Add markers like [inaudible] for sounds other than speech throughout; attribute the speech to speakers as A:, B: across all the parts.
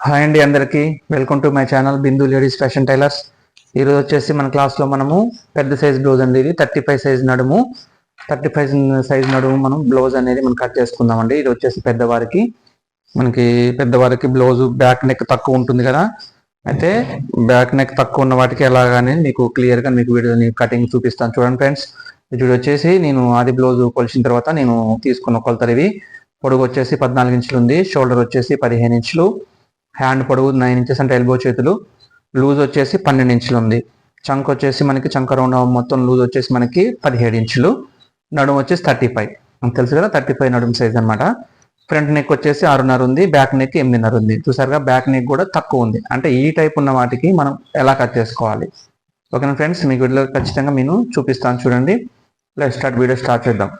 A: Hi అండి అందరికీ. Welcome to my channel Bindu ladies fashion tailors ఈరోజు వచ్చేసి మన క్లాస్లో మనము పెద్ద సైజ్ బ్లౌజ్ అండి ఇది థర్టీ ఫైవ్ సైజ్ నడుము థర్టీ ఫైవ్ సైజ్ నడుము మనం బ్లౌజ్ అనేది మనం కట్ చేసుకుందామండి. ఇది వచ్చేసి పెద్దవారికి మనకి పెద్దవారికి బ్లౌజ్ బ్యాక్ నెక్ తక్కువ ఉంటుంది కదా. అయితే బ్యాక్ నెక్ తక్కువ ఉన్న వాటికి ఎలాగానే మీకు క్లియర్గా మీకు వీడియో కటింగ్ చూపిస్తాను. చూడండి ఫ్రెండ్స్ ఇది వచ్చేసి నేను ఆది బ్లౌజ్ కొలిచిన తర్వాత నేను తీసుకున్న కొలతలు ఇవి. పొడుగు వచ్చేసి పద్నాలుగు ఇంచులు ఉంది. షోల్డర్ వచ్చేసి పదిహేను ఇంచులు. హ్యాండ్ పొడవు నైన్ ఇంచెస్ అంటే ఎల్బో చేతులు. లూజ్ వచ్చేసి పన్నెండు ఇంచులు ఉంది. చంక్ వచ్చేసి మనకి చంక రౌండ్ మొత్తం లూజ్ వచ్చేసి మనకి పదిహేడు ఇంచులు. నడుము వచ్చేసి థర్టీ ఫైవ్. తెలుసు కదా థర్టీ ఫైవ్ నడుము సైజ్ అనమాట ఫ్రంట్ నెక్ వచ్చేసి ఆరున్నర ఉంది. బ్యాక్ నెక్ ఎనిమిదిన్నర ఉంది. చూసారుగా బ్యాక్ నెక్ కూడా తక్కువ ఉంది. అంటే ఈ టైప్ ఉన్న వాటికి మనం ఎలా కట్ చేసుకోవాలి? ఓకేనా ఫ్రెండ్స్? మీకు వీడియో ఖచ్చితంగా నేను చూపిస్తాను చూడండి. లెట్ స్టార్ట్ వీడియో స్టార్ట్ చేద్దాం.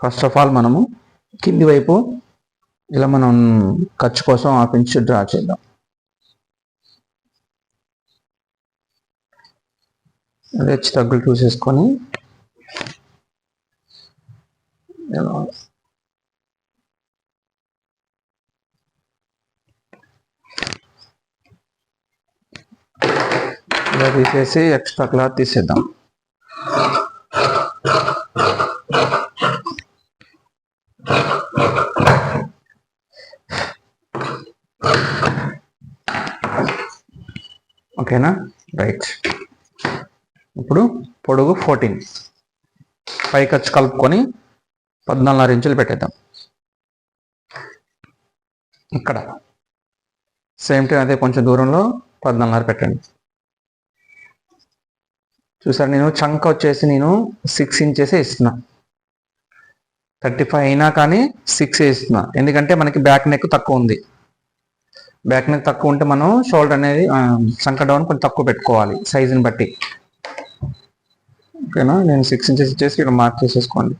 A: ఫస్ట్ ఆఫ్ ఆల్ మనము కింది వైపు ఇలా మనం ఖర్చు కోసం హాఫ్ ఇంచ్ డ్రా చేద్దాం. అదే హెచ్చు తగ్గులు చూసేసుకొని ఇలా తీసేసి ఎక్స్ట్రా క్లాత్ తీసేద్దాం. ఓకేనా? రైట్. ఇప్పుడు పొడుగు ఫోర్టీన్. పై ఖర్చు కలుపుకొని పద్నాలుగున్నర ఇంచులు పెట్టేద్దాం. ఇక్కడ. సేమ్ టైం అదే కొంచెం దూరంలో పద్నాలుగున్నర పెట్టండి. చూసారు నేను? చంక్ వచ్చేసి నేను సిక్స్ ఇంచెసే ఇస్తున్నా. థర్టీ ఫైవ్ అయినా కానీ సిక్స్ ఇస్తున్నా. ఎందుకంటే మనకి బ్యాక్ నెక్ తక్కువ ఉంది. బ్యాక్ నెక్ తక్కువ ఉంటే మనం షోల్డర్ అనేది చంక డౌన్ కొంచెం తక్కువ పెట్టుకోవాలి సైజుని బట్టి. ఓకేనా నేను సిక్స్ ఇంచెస్ ఇచ్చేసి ఇక్కడ మార్క్ చేసేసుకోండి.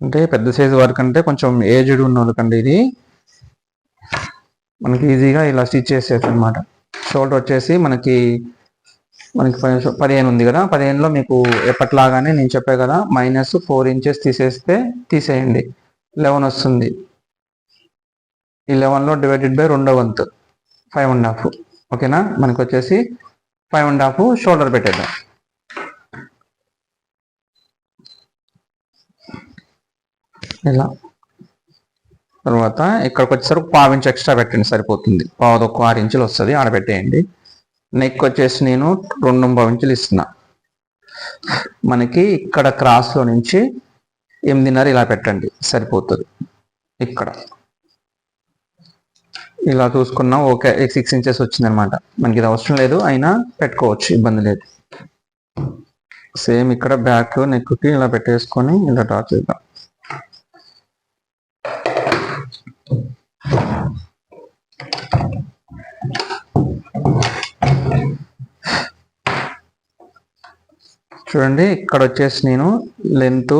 A: అంటే పెద్ద సైజు వరకు అంటే కొంచెం ఏజ్డ్ ఉన్న వాళ్ళకండి ఇది. మనకి ఈజీగా ఇలా స్టిచ్ చేసేది అనమాట షోల్డర్ వచ్చేసి మనకి మనకి పదిహేను ఉంది కదా పదిహేనులో మీకు ఎప్పట్లాగానే నేను చెప్పే కదా మైనస్ ఫోర్ ఇంచెస్ తీసేస్తే తీసేయండి. లెవెన్ వస్తుంది. ఈ లెవెన్లో డివైడెడ్ బై రెండో వంతు ఫైవ్ అండ్ హాఫ్ ఓకేనా మనకు వచ్చేసి ఫైవ్ అండ్ హాఫ్ షోల్డర్ పెట్టేద్దాం. ఇలా తర్వాత ఇక్కడికి వచ్చేసరికి పావు ఇంచు ఎక్స్ట్రా పెట్టండి సరిపోతుంది. పావు ఒక ఆరు ఇంచులు వస్తుంది ఆడ పెట్టేయండి నెక్ వచ్చేసి నేను రెండు పావు ఇంచులు ఇస్తున్నా. మనకి ఇక్కడ క్రాస్లో నుంచి ఎనిమిదిన్నర ఇలా పెట్టండి సరిపోతుంది. ఇక్కడ. ఇలా చూసుకున్నా ఓకే సిక్స్ ఇంచెస్ వచ్చిందనమాట. మనకి ఇది అవసరం లేదు అయినా పెట్టుకోవచ్చు ఇబ్బంది లేదు. సేమ్ ఇక్కడ బ్యాక్ నెక్కి ఇలా పెట్టేసుకొని ఇలా డ్రా చేద్దాం. చూడండి ఇక్కడ వచ్చేసి నేను లెంత్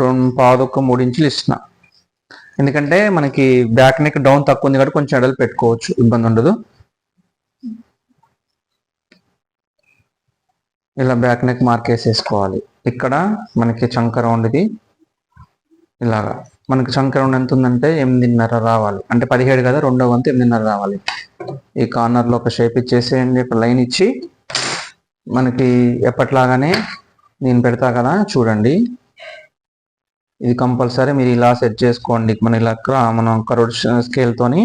A: రెండు పాదొక్క మూడు ఇంచులు ఇస్తున్నా. ఎందుకంటే మనకి బ్యాక్ నెక్ డౌన్ తక్కువ ఉంది కాబట్టి కొంచెం ఎడలు పెట్టుకోవచ్చు ఇబ్బంది ఉండదు. ఇలా బ్యాక్ నెక్ మార్క్ వేసేసుకోవాలి. ఇక్కడ మనకి చంక రౌండ్ది ఇలాగా. మనకి చంక ఎంత ఉందంటే ఎనిమిదిన్నర రావాలి. అంటే పదిహేడు కదా రెండో వంతు ఎనిమిదిన్నర రావాలి. ఈ కార్నర్లో ఒక షేప్ ఇచ్చేసేయండి ఒక లైన్ ఇచ్చి మనకి ఎప్పట్లాగానే నేను పెడతా కదా చూడండి. ఇది కంపల్సరీ మీరు ఇలా సెట్ చేసుకోండి. మన ఇలా మనం కరోడ్ స్కేల్తోని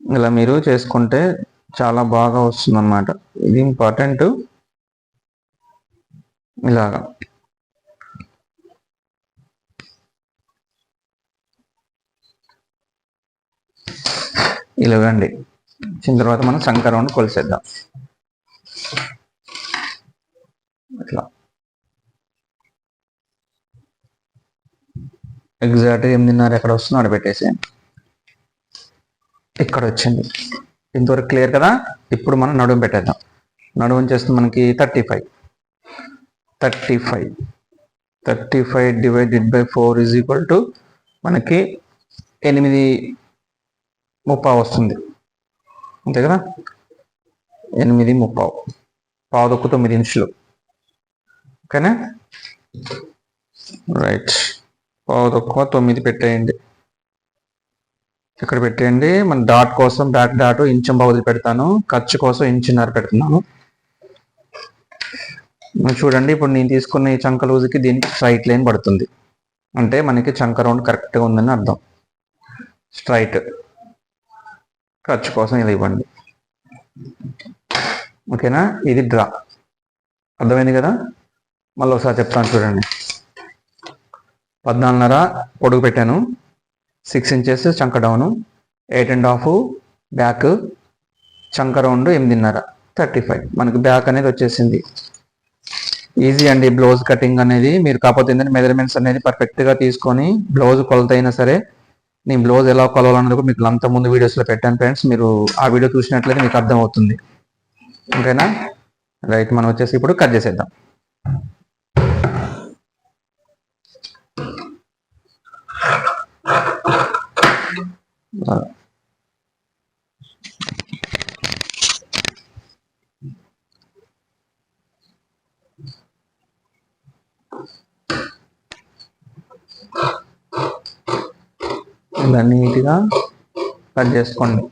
A: ఇలా మీరు చేసుకుంటే చాలా బాగా వస్తుంది ఇది ఇంపార్టెంట్. ఇలాగా ఇలాగండి వచ్చిన తర్వాత మనం సంకరౌండ్ కొలిసేద్దాం. ఇట్లా. ఎగ్జాక్ట్ ఎనిమిదిన్నర ఎక్కడ వస్తుందో అక్కడ పెట్టేసి ఇక్కడ వచ్చింది. ఇంతవరకు క్లియర్ కదా? ఇప్పుడు మనం నడుము పెట్టేద్దాం. నడుము చేస్తే మనకి? Thirty five thirty five thirty five divided by four is equal to మనకి ఎనిమిది ముప్పా వస్తుంది. అంతే కదా? ఎనిమిది ముప్పావు. పావుదొక్కు తొమ్మిది ఇంచులు. ఓకేనా? రైట్ పావుదొక్కువ తొమ్మిది పెట్టేయండి. ఇక్కడ పెట్టేయండి. మన డాట్ కోసం బ్యాక్ డాట్ ఇంచం వదిలి పెడతాను. ఖర్చు కోసం ఇంచున్నర పెడుతున్నాను. చూడండి ఇప్పుడు నేను తీసుకున్న ఈ చంక లూజుకి దీనికి స్ట్రైట్ లైన్ పడుతుంది. అంటే మనకి చంక రౌండ్ కరెక్ట్గా ఉందని అర్థం. స్ట్రైట్ ఖర్చు కోసం ఇది ఇవ్వండి. ఓకేనా? ఇది డ్రా. అర్థమైంది కదా? మళ్ళీ ఒకసారి చెప్తాను చూడండి. పద్నాలుగున్నర పొడుగు పెట్టాను. సిక్స్ ఇంచెస్ చంక down. Eight and half back చంక రౌండ్ ఎనిమిదిన్నర. Thirty five. మనకి బ్యాక్ అనేది వచ్చేసింది. ఈజీ అండి బ్లౌజ్ కటింగ్ అనేది. మీరు కాకపోతే ఏంటంటే మెజర్మెంట్స్ అనేది పర్ఫెక్ట్గా తీసుకొని బ్లౌజ్ కొలత అయినా సరే నేను బ్లౌజ్ ఎలా కొలవాలన్నది కూడా మీకు అంత ముందు వీడియోస్లో పెట్టాను ఫ్రెండ్స్ మీరు ఆ వీడియో చూసినట్లయితే మీకు అర్థం అవుతుంది ఓకేనా? రైట్ మనం వచ్చేసి ఇప్పుడు కట్ చేసేద్దాం. ఇలా నీట్గా కట్ చేసుకోండి.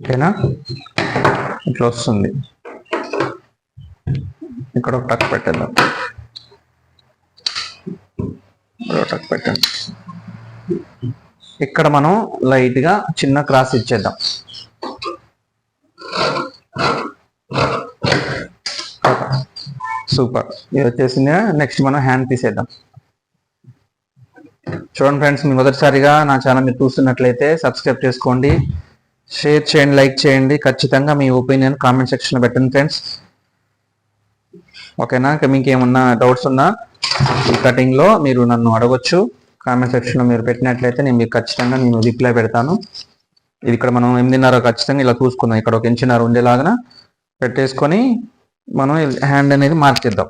A: ఓకేనా? ఇట్లా వస్తుంది. ఇక్కడ ఒక టక్ పెట్టేద్దాం ఇక్కడ ఒక టక్ పెట్టండి ఇక్కడ మనం లైట్గా చిన్న క్రాస్ ఇచ్చేద్దాం. సూపర్. ఇది వచ్చేసింది. నెక్స్ట్ మనం హ్యాండ్ తీసేద్దాం. చూడండి ఫ్రెండ్స్ మీ మొదటిసారిగా నా ఛానల్ మీరు చూస్తున్నట్లయితే సబ్స్క్రైబ్ చేసుకోండి. షేర్ చేయండి లైక్ చేయండి. ఖచ్చితంగా మీ ఒపీనియన్ కామెంట్ సెక్షన్లో పెట్టండి ఫ్రెండ్స్ ఓకేనా ఇంకా మీకు ఏమన్నా డౌట్స్ ఉన్నా ఈ కటింగ్లో మీరు నన్ను అడగొచ్చు. కామెంట్ సెక్షన్లో మీరు పెట్టినట్లయితే నేను మీకు ఖచ్చితంగా నేను రిప్లై పెడతాను. ఇది ఇక్కడ మనం ఎనిమిదిన్నర ఖచ్చితంగా ఇలా చూసుకుందాం. ఇక్కడ ఒక ఇంచున్నర ఉండేలాగా పెట్టేసుకొని మనం హ్యాండ్ అనేది మార్చేద్దాం.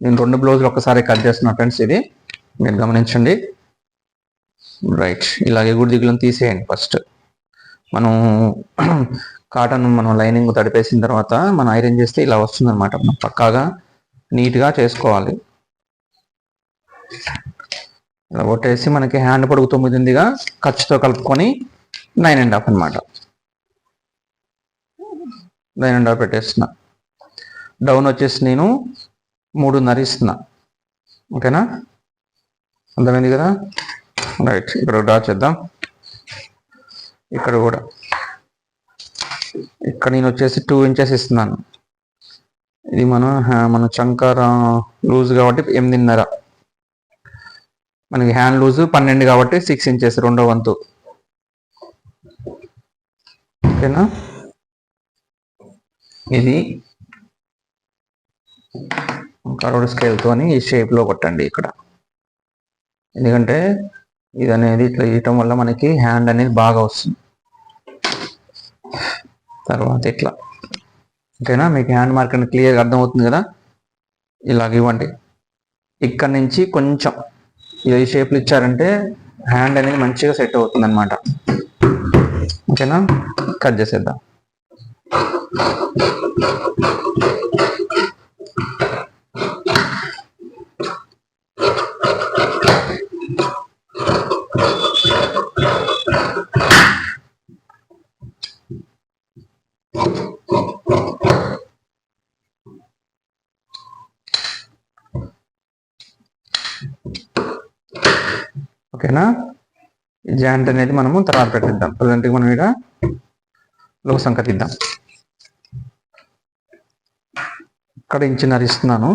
A: నేను రెండు బ్లౌజులు ఒక్కసారి కట్ చేస్తున్నా ఫ్రెండ్స్ ఇది. మీరు గమనించండి. రైట్ ఇలాగే గుడి దిగులను తీసేయండి ఫస్ట్ మనం [clears throat] కాటన్ మనం లైనింగ్ తడిపేసిన తర్వాత మనం ఐరన్ చేస్తే ఇలా వస్తుంది అనమాట మనం పక్కాగా నీట్గా చేసుకోవాలి. ఇలా కొట్టేసి మనకి హ్యాండ్ పొడుగు తొమ్మిది ఖర్చుతో కలుపుకొని నైన్ అండ్ హాఫ్ అనమాట నైన్ అండ్ హాఫ్ పెట్టేస్తున్నా. డౌన్ వచ్చేసి నేను మూడున్నర ఇస్తున్నా. ఓకేనా? అర్థమైంది కదా? రైట్ ఇక్కడ డ్రా చేద్దాం. ఇక్కడ కూడా. ఇక్కడ నేను వచ్చేసి టూ ఇంచెస్ ఇస్తున్నాను. ఇది మనం హ్యా- మన చంకర లూజ్ కాబట్టి ఎనిమిదిన్నర. మనకి హ్యాండ్ లూజ్ పన్నెండు కాబట్టి సిక్స్ ఇంచెస్ రెండో వంతు. ఓకేనా? ఇది కరోడ్ స్కేల్తోని ఈ షేప్లో కొట్టండి ఇక్కడ. ఎందుకంటే ఇది అనేది ఇట్లా ఇవ్వటం వల్ల మనకి హ్యాండ్ అనేది బాగా వస్తుంది. తర్వాత ఇట్లా. ఓకేనా? మీకు హ్యాండ్ మార్క్ అనేది క్లియర్గా అర్థమవుతుంది కదా? ఇలాగ ఇవ్వండి. ఇక్కడ నుంచి కొంచెం ఈ షేప్లు ఇచ్చారంటే హ్యాండ్ అనేది మంచిగా సెట్ అవుతుంది అనమాట ఓకేనా? కట్ చేసేద్దాం. ఓకేనా? ఈ జాయింట్ అనేది మనము తర్వాత పెట్టిద్దాం. ప్రజెంట్గా మనం ఇక్కడ లో సంఖ్య తీద్దాం ఇక్కడ ఇంచినర్ ఇస్తున్నాను.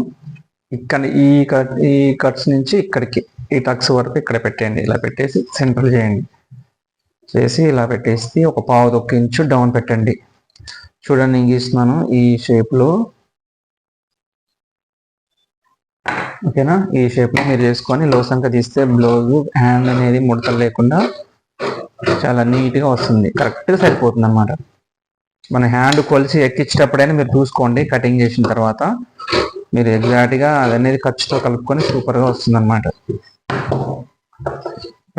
A: ఇక్కడ ఈ కట్ ఈ కట్స్ నుంచి ఇక్కడికి ఈ టక్స్ వరకు ఇక్కడ పెట్టేయండి. ఇలా పెట్టేసి సెంటర్ చేయండి. చేసి ఇలా పెట్టేసి ఒక పావు ఒక ఇంచు డౌన్ పెట్టండి. చూడండి నేను గీస్తున్నాను. ఈ షేప్లో ఓకేనా? ఈ షేప్లో మీరు చేసుకొని లో తీస్తే బ్లౌజ్ హ్యాండ్ అనేది ముడతలు లేకుండా చాలా నీట్గా వస్తుంది. కరెక్ట్గా సరిపోతుంది అనమాట మన హ్యాండ్ కొలిసి ఎక్కించేటప్పుడైనా మీరు చూసుకోండి కటింగ్ చేసిన తర్వాత. మీరు ఎగ్జాక్ట్గా అది అనేది ఖర్చుతో కలుపుకొని సూపర్గా వస్తుంది అనమాట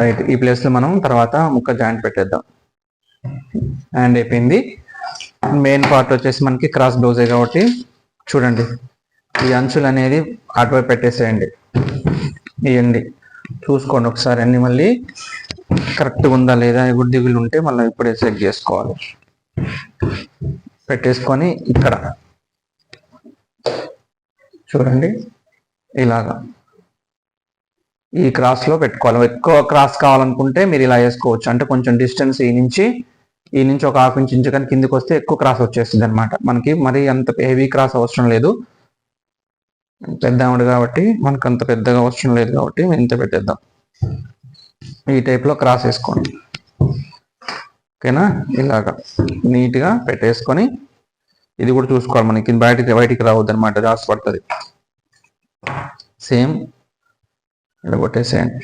A: రైట్ ఈ ప్లేస్లో మనం తర్వాత ముక్క జాయింట్ పెట్టేద్దాం. హ్యాండ్ అయిపోయింది. మెయిన్ పార్ట్ వచ్చేసి మనకి క్రాస్ బ్లౌజే కాబట్టి చూడండి. ఈ అంచులు అనేది అటువైపు పెట్టేసేయండి. ఇవ్వండి చూసుకోండి ఒకసారి అన్ని మళ్ళీ కరెక్ట్గా ఉందా లేదా ఎగుడు దిగులు ఉంటే మళ్ళీ ఇప్పుడే చెక్ చేసుకోవాలి. పెట్టేసుకొని ఇక్కడ. చూడండి. ఇలాగా. ఈ క్రాస్లో పెట్టుకోవాలి. ఎక్కువ క్రాస్ కావాలనుకుంటే మీరు ఇలా వేసుకోవచ్చు. అంటే కొంచెం డిస్టెన్స్ ఈ నుంచి ఈ నుంచి ఒక హాఫ్ ఇంచ్ ఇంచు కానీ కిందికి వస్తే ఎక్కువ క్రాస్ వచ్చేస్తుంది అనమాట మనకి మరి అంత హెవీ క్రాస్ అవసరం లేదు. పెద్ద ఆవిడ కాబట్టి మనకు అంత పెద్దగా అవసరం లేదు కాబట్టి మేము ఇంత పెట్టేద్దాం. ఈ టైప్లో క్రాస్ వేసుకోండి ఓకేనా ఇలాగా నీట్గా పెట్టేసుకొని ఇది కూడా చూసుకోవాలి మనకి. బయటికి బయటికి రావద్దు అనమాట రాసి పడుతుంది సేమ్ ఇలా కొట్టేసేయండి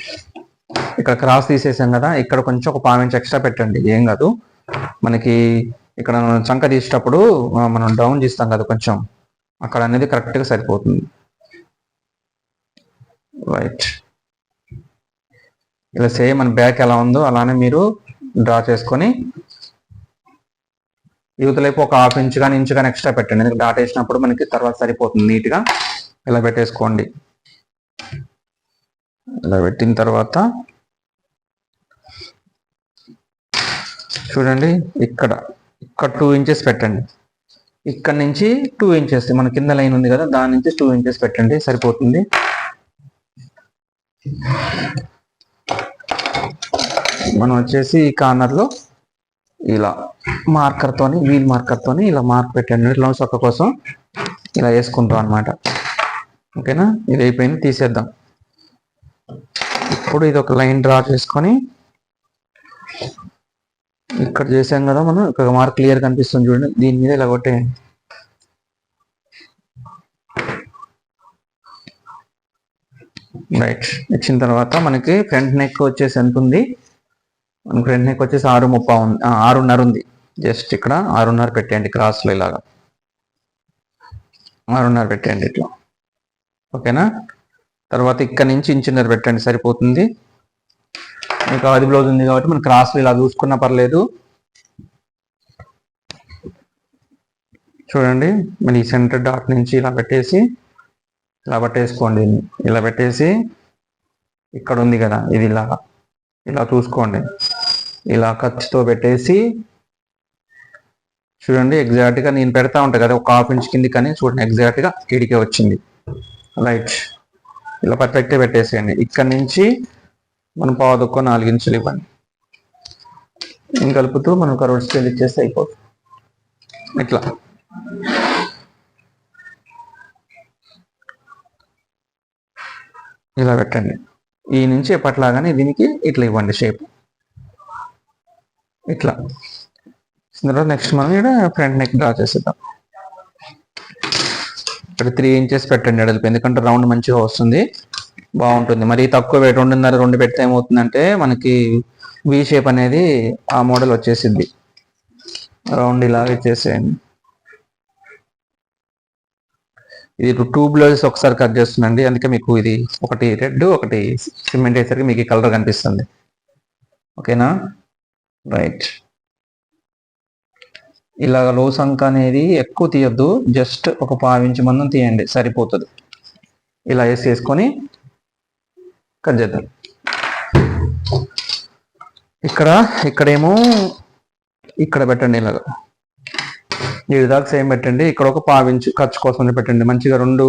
A: ఇక్కడ క్రాస్ తీసేసాం కదా ఇక్కడ కొంచెం ఒక పావు ఇంచ్ ఎక్స్ట్రా పెట్టండి. ఏం కాదు. మనకి ఇక్కడ చంక తీసేటప్పుడు మనం డౌన్ చేస్తాం కదా కొంచెం. అక్కడ అనేది కరెక్ట్గా సరిపోతుంది. రైట్ ఇలా సేమ్ మన బ్యాక్ ఎలా ఉందో అలానే మీరు డ్రా చేసుకొని యువతలైపు ఒక హాఫ్ ఇంచ్ కానీ ఇంచ్ కానీ ఎక్స్ట్రా పెట్టండి. ఎందుకంటే డాట్ వేసినప్పుడు మనకి తర్వాత సరిపోతుంది నీట్గా ఇలా పెట్టేసుకోండి. ఇలా పెట్టిన తర్వాత చూడండి ఇక్కడ ఇక్కడ టూ ఇంచెస్ పెట్టండి. ఇక్కడ నుంచి టూ ఇంచెస్ మన కింద లైన్ ఉంది కదా దాని నుంచి టూ ఇంచెస్ పెట్టండి. సరిపోతుంది. మనం వచ్చేసి ఈ కార్నర్లో ఇలా మార్కర్ తోని వీల్ మార్కర్ తోని ఇలా మార్క్ పెట్టండి ఇట్లా చొక్క కోసం ఇలా వేసుకుంటాం అన్నమాట. ఓకేనా? ఇది అయిపోయింది. తీసేద్దాం. ఇప్పుడు ఇది ఒక లైన్ డ్రా చేసుకొని ఇక్కడ చేసాం కదా మనం. ఇక్కడ మార్క్ క్లియర్ కనిపిస్తుంది చూడండి. దీని మీద ఇలా కొట్టేయండి. రైట్ ఇచ్చిన తర్వాత మనకి ఫ్రంట్ నెక్ వచ్చేసి ఎంత ఉంది? మనకి ఫ్రంట్ నెక్ వచ్చేసి ఆరు ముప్పా ఉంది ఆరున్నర ఉంది. జస్ట్ ఇక్కడ ఆరున్నర పెట్టేయండి క్రాస్లో ఇలాగా. ఆరున్నర పెట్టండి ఇట్లా. ఓకేనా? తర్వాత ఇక్కడ నుంచి ఇంచున్నర పెట్టండి సరిపోతుంది. మీకు అది బ్లౌజ్ ఉంది కాబట్టి మనం క్రాస్లు ఇలా చూసుకున్నా పర్లేదు. చూడండి మన ఈ సెంటర్ డాట్ నుంచి ఇలా పెట్టేసి ఇలా పట్టేసుకోండి. ఇలా పెట్టేసి ఇక్కడ ఉంది కదా ఇది ఇలా ఇలా చూసుకోండి. ఇలా ఖర్చుతో పెట్టేసి చూడండి ఎగ్జాక్ట్గా నేను పెడతా ఉంటాను కదా ఒక హాఫ్ ఇంచ్ కింది కానీ చూడండి ఎగ్జాక్ట్గా ఇడికే వచ్చింది. రైట్ ఇలా పర్ఫెక్ట్గా పెట్టేసేయండి. ఇక్కడ నుంచి మనం పావుదొక్క నాలుగు ఇంచులు ఇవ్వండి. ఏం కలుపుతూ మనం కరోడ్ స్కేల్ ఇచ్చేస్తే అయిపోతుంది. ఇట్లా. ఇలా పెట్టండి ఈ నుంచి ఎప్పట్లాగానే దీనికి ఇట్లా ఇవ్వండి షేప్ ఇట్లా. తర్వాత నెక్స్ట్ మనం ఇక్కడ ఫ్రంట్ నెక్ డ్రా చేసేద్దాం. ఇక్కడ త్రీ ఇంచెస్ పెట్టండి ఎడల్పు ఎందుకంటే రౌండ్ మంచిగా వస్తుంది. బాగుంటుంది. మరి తక్కువ పెట్టి రెండున్నర రెండు పెడితే ఏమవుతుందంటే మనకి వి షేప్ అనేది ఆ మోడల్ వచ్చేసింది రౌండ్ ఇలా ఇచ్చేసేయండి. ఇది టూ బ్లౌజెస్ ఒకసారి కట్ చేస్తుందండి. అందుకే మీకు ఇది ఒకటి రెడ్ ఒకటి సిమెంట్ వేసరికి మీకు ఈ కలర్ కనిపిస్తుంది. ఓకేనా? రైట్ ఇలాగ లో సంక్ అనేది ఎక్కువ తీయొద్దు. జస్ట్ ఒక పావించి మందం తీయండి. సరిపోతుంది. ఇలా వేసి వేసుకొని కట్ చేద్దాం. ఇక్కడ ఇక్కడేమో ఇక్కడ పెట్టండి ఇలాగ. ఈ దాకా సేమ్ పెట్టండి? ఇక్కడ ఒక పావించు ఖర్చు కోసం పెట్టండి. మంచిగా రెండు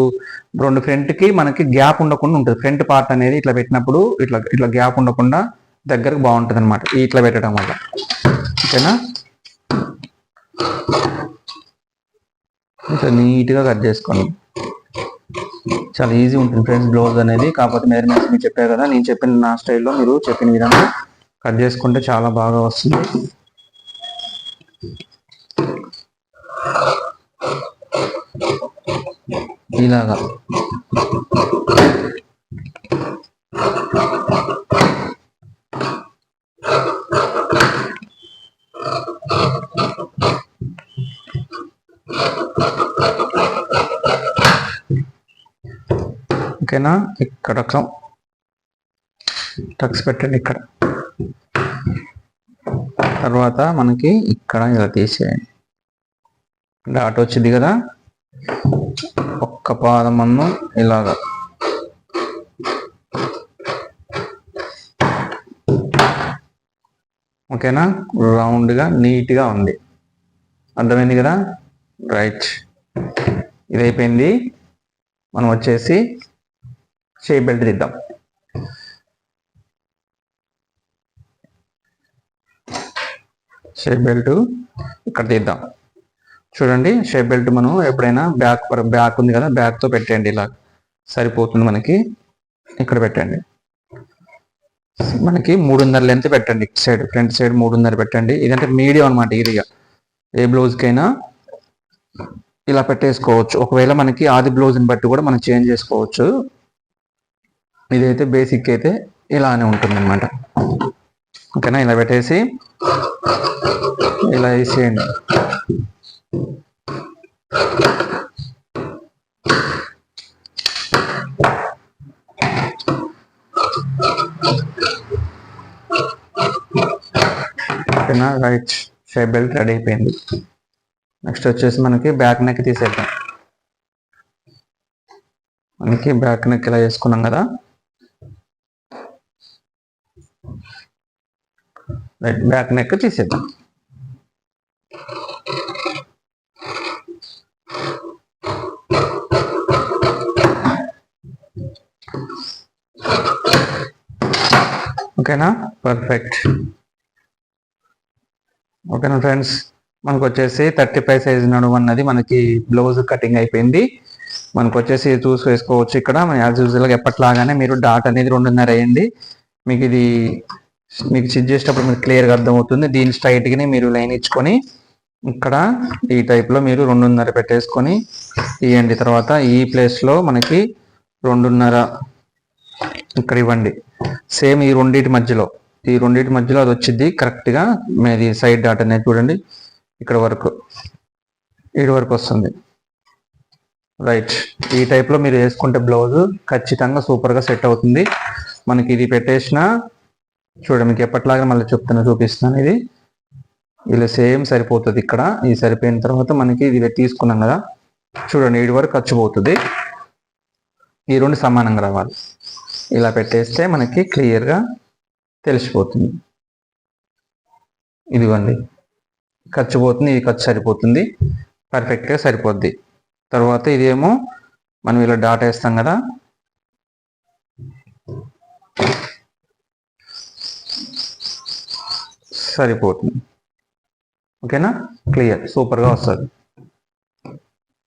A: రెండు ఫ్రంట్కి మనకి గ్యాప్ ఉండకుండా ఉంటుంది. ఫ్రంట్ పార్ట్ అనేది ఇట్లా పెట్టినప్పుడు ఇట్లా ఇట్లా గ్యాప్ ఉండకుండా దగ్గరకు బాగుంటుంది అనమాట ఇట్లా పెట్టడం వల్ల. ఓకేనా? ఇట్లా నీట్గా కట్ చేసుకోండి. చాలా ఈజీ ఉంటుంది ఫ్రెండ్స్ బ్లౌజ్ అనేది. కాకపోతే మెజర్మెంట్స్ మీకు చెప్పారు కదా నేను చెప్పిన నా స్టైల్లో మీరు చెప్పిన విధంగా కట్ చేసుకుంటే చాలా బాగా వస్తుంది. ఇలాగా. ఓకేనా? ఇక్కడ టక్స్ పెట్టండి ఇక్కడ. తర్వాత మనకి ఇక్కడ ఇలా తీసేయండి. డాట్ వచ్చింది కదా? ఒక్క పాదం ఇలాగ. ఇలాగా ఓకేనా? రౌండ్గా నీట్గా ఉంది. అర్థమైంది కదా? రైట్. ఇది అయిపోయింది మనం వచ్చేసి షేప్ బెల్ట్ తీద్దాం షేప్ బెల్ట్ ఇక్కడ తీద్దాం చూడండి షేప్ బెల్ట్ మనం ఎప్పుడైనా బ్యాక్ బ్యాక్ ఉంది కదా బ్యాక్తో పెట్టండి ఇలా. సరిపోతుంది మనకి. ఇక్కడ పెట్టండి. మనకి మూడున్నర లెంత్ పెట్టండి ఇటు సైడ్ ఫ్రంట్ సైడ్ మూడున్నర పెట్టండి. ఇదంటే మీడియం అనమాట ఇది ఏ బ్లౌజ్కైనా ఇలా పెట్టేసుకోవచ్చు. ఒకవేళ మనకి ఆది బ్లౌజ్ని బట్టి కూడా మనం చేంజ్ చేసుకోవచ్చు. ఇదైతే బేసిక్ అయితే ఇలానే ఉంటుంది అనమాట ఓకేనా? ఇలా పెట్టేసి ఇలా వేసేయండి. ఓకేనా? రైట్ షేప్ బెల్ట్ రెడీ అయిపోయింది. నెక్స్ట్ వచ్చేసి మనకి బ్యాక్ నెక్ తీసేద్దాం. మనకి బ్యాక్ నెక్ ఇలా చేసుకున్నాం కదా? రైట్ బ్యాక్ నెక్ తీసేద్దాం. ఓకేనా? పర్ఫెక్ట్ ఓకేనా ఫ్రెండ్స్ మనకు వచ్చేసి థర్టీ ఫైవ్ సైజ్ నడుము అన్నది మనకి బ్లౌజ్ కటింగ్ అయిపోయింది. మనకు వచ్చేసి చూసి వేసుకోవచ్చు ఇక్కడ. మన యాజ్ యూజువల్గా ఎప్పటిలాగానే మీరు డాట్ అనేది రెండున్నర వేయండి. మీకు ఇది మీకు స్టిచ్ చేసేటప్పుడు మీకు క్లియర్గా అర్థమవుతుంది. దీని స్ట్రైట్గానే మీరు లైన్ ఇచ్చుకొని ఇక్కడ ఈ టైప్లో మీరు రెండున్నర పెట్టేసుకొని ఇవ్వండి తర్వాత ఈ ప్లేస్లో మనకి రెండున్నర ఇక్కడ ఇవ్వండి. సేమ్ ఈ రెండింటి మధ్యలో ఈ రెండింటి మధ్యలో అది వచ్చింది కరెక్ట్గా మీది సైడ్ డాట్ అనేది చూడండి ఇక్కడ వరకు ఇటు వరకు వస్తుంది. రైట్ ఈ టైప్లో మీరు వేసుకుంటే బ్లౌజ్ ఖచ్చితంగా సూపర్గా సెట్ అవుతుంది. మనకి ఇది పెట్టేసిన చూడండి మీకు ఎప్పటిలాగా మళ్ళీ చెప్తున్నా చూపిస్తాను ఇది. ఇలా సేమ్ సరిపోతుంది ఇక్కడ. ఇది సరిపోయిన తర్వాత మనకి ఇది తీసుకున్నాం కదా. చూడండి ఇటు వరకు ఖర్చు పోతుంది. ఈ రెండు సమానంగా రావాలి. ఇలా పెట్టేస్తే మనకి క్లియర్గా తెలిసిపోతుంది. ఇదిగోండి. ఖర్చు పోతుంది ఇది ఖర్చు సరిపోతుంది. పర్ఫెక్ట్గా సరిపోద్ది. తర్వాత ఇదేమో మనం ఇలా డాట్ వేస్తాం కదా. సరిపోతుంది. ఓకేనా క్లియర్ సూపర్గా వస్తుంది.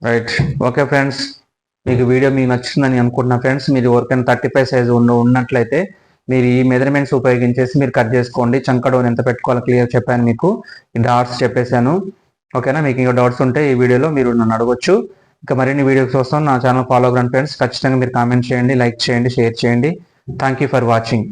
A: రైట్ ఓకే ఫ్రెండ్స్ మీకు వీడియో మీకు నచ్చిందని అనుకుంటున్నా ఫ్రెండ్స్ మీరు ఎవరికైనా థర్టీ ఫైవ్ సైజ్ ఉన్న ఉన్నట్లయితే మీరు ఈ మెజర్మెంట్స్ ఉపయోగించేసి మీరు కట్ చేసుకోండి. చంకడోని ఎంత పెట్టుకోవాలో క్లియర్ చెప్పాను మీకు. ఈ డాట్స్ చెప్పేశాను. ఓకేనా మీకు ఇంకా డౌట్స్ ఉంటే ఈ వీడియోలో మీరు నన్ను అడగొచ్చు. ఇంకా మరిన్ని వీడియోస్ కోసం నా ఛానల్ ఫాలో అవ్వండి ఫ్రెండ్స్ ఖచ్చితంగా మీరు కామెంట్ చేయండి లైక్ చేయండి షేర్ చేయండి. Thank you for watching